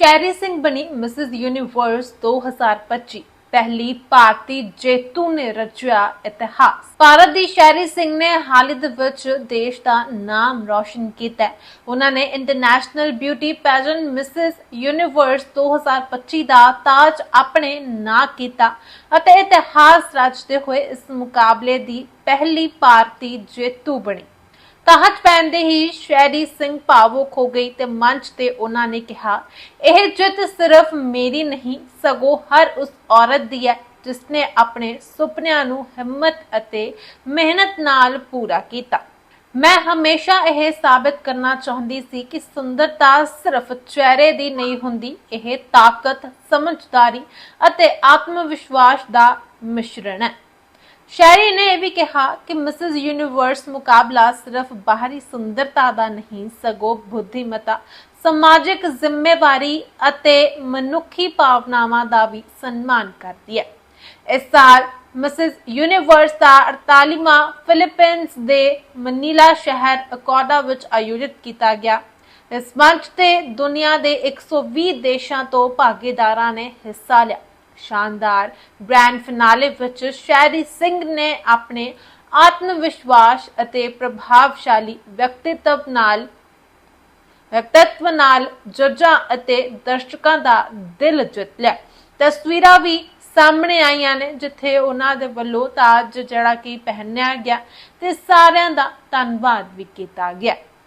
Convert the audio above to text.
ਸ਼ੈਰੀ ਸਿੰਘ ਬਣੀ Mrs Universe 2025 ਪਹਿਲੀ ਭਾਰਤੀ ਜੇਤੂ ਨੇ ਰਚਿਆ ਇਤਿਹਾਸ। ਭਾਰਤ ਦੀ ਸ਼ੈਰੀ ਸਿੰਘ ਨੇ ਹਾਲ ਹੀ ਵਿੱਚ ਦੇਸ਼ ਦਾ ਨਾਮ ਰੌਸ਼ਨ ਕੀਤਾ ਹੈ। ਉਹਨਾਂ ਨੇ international beauty pageant Mrs Universe 2025 ਦਾ ਤਾਜ ਆਪਣੇ ਨਾਂ ਕੀਤਾ ਅਤੇ ਇਤਿਹਾਸ ਰਚਦੇ ਹੋਏ ਇਸ ਮੁਕਾਬਲੇ ਦੀ ਪਹਿਲੀ ਭਾਰਤੀ ਜੇਤੂ ਬਣੀ। ਤਾਹਤ ਪਹਿਨਦੇ ਹੀ ਸ਼ੈਰੀ ਸਿੰਘ ਭਾਵੁਕ ਹੋ ਗਈ ਤੇ ਮੰਚ ਤੇ ਉਹਨਾਂ ਨੇ ਕਿਹਾ, ਇਹ ਜਿੱਤ ਸਿਰਫ ਮੇਰੀ ਨਹੀਂ, ਸਗੋਂ ਹਰ ਉਸ ਔਰਤ ਦੀ ਹੈ ਜਿਸਨੇ ਆਪਣੇ ਸੁਪਨਿਆਂ ਨੂੰ ਹਿੰਮਤ ਅਤੇ ਮਿਹਨਤ ਨਾਲ ਪੂਰਾ ਕੀਤਾ। ਮੈਂ ਹਮੇਸ਼ਾ ਇਹ ਸਾਬਤ ਕਰਨਾ ਚਾਹੁੰਦੀ ਸੀ ਕਿ ਸੁੰਦਰਤਾ ਸਿਰਫ ਚਿਹਰੇ ਦੀ ਨਹੀਂ ਹੁੰਦੀ, ਇਹ ਤਾਕਤ, ਸਮਝਦਾਰੀ ਅਤੇ ਆਤਮ ਵਿਸ਼ਵਾਸ ਦਾ ਮਿਸ਼ਰਣ ਹੈ। ਸ਼ੈਰੀ ਨੇ ਇਹ ਵੀ ਕਿਹਾ ਕਿ ਮਿਸਿਸ ਯੂਨੀਵਰਸ ਮੁਕਾਬਲਾ ਸਿਰਫ ਬਾਹਰੀ ਸੁੰਦਰਤਾ ਦਾ ਨਹੀਂ, ਸਗੋਂ ਬੁੱਧੀਮਤਾ, ਸਮਾਜਿਕ ਜ਼ਿੰਮੇਵਾਰੀ ਅਤੇ ਮਨੁੱਖੀ ਭਾਵਨਾਵਾਂ ਦਾ ਵੀ ਸਨਮਾਨ ਕਰਦੀ ਹੈ। ਇਸ ਸਾਲ ਮਿਸਿਸ ਯੂਨੀਵਰਸ ਦਾ 48ਵਾਂ ਫਿਲੀਪੀਨਸ ਦੇ ਮਨੀਲਾ ਸ਼ਹਿਰ ਅਕੋਡਾ ਵਿੱਚ ਆਯੋਜਿਤ ਕੀਤਾ ਗਿਆ। ਇਸ ਮੰਚ ਤੇ ਦੁਨੀਆ ਦੇ 120 ਦੇਸ਼ਾਂ ਤੋਂ ਭਾਗੀਦਾਰਾਂ ਨੇ ਹਿੱਸਾ ਲਿਆ। ਸ਼ਾਨਦਾਰ ਗ੍ਰੈਂਡ ਫਿਨਾਲੇ ਵਿੱਚ ਸ਼ੈਰੀ ਸਿੰਘ ਨੇ ਆਪਣੇ ਆਤਮ ਵਿਸ਼ਵਾਸ ਅਤੇ ਪ੍ਰਭਾਵਸ਼ਾਲੀ ਵਿਅਕਤੀਤਵ ਨਾਲ ਵਿਅਕਤੀਤਵ ਨਾਲ ਜੱਜਾਂ ਅਤੇ ਦਰਸ਼ਕਾਂ ਦਾ ਦਿਲ ਜਿੱਤ ਲਿਆ। ਤਸਵੀਰਾਂ ਵੀ ਸਾਹਮਣੇ ਆਈਆਂ ਨੇ, ਜਿੱਥੇ ਉਹਨਾਂ ਦੇ ਵੱਲੋਂ ਤਾਜ ਜਿਹੜਾ ਕਿ ਪਹਿਨਿਆ ਗਿਆ ਤੇ ਸਾਰਿਆਂ ਦਾ ਧੰਨਵਾਦ ਵੀ ਕੀਤਾ ਗਿਆ।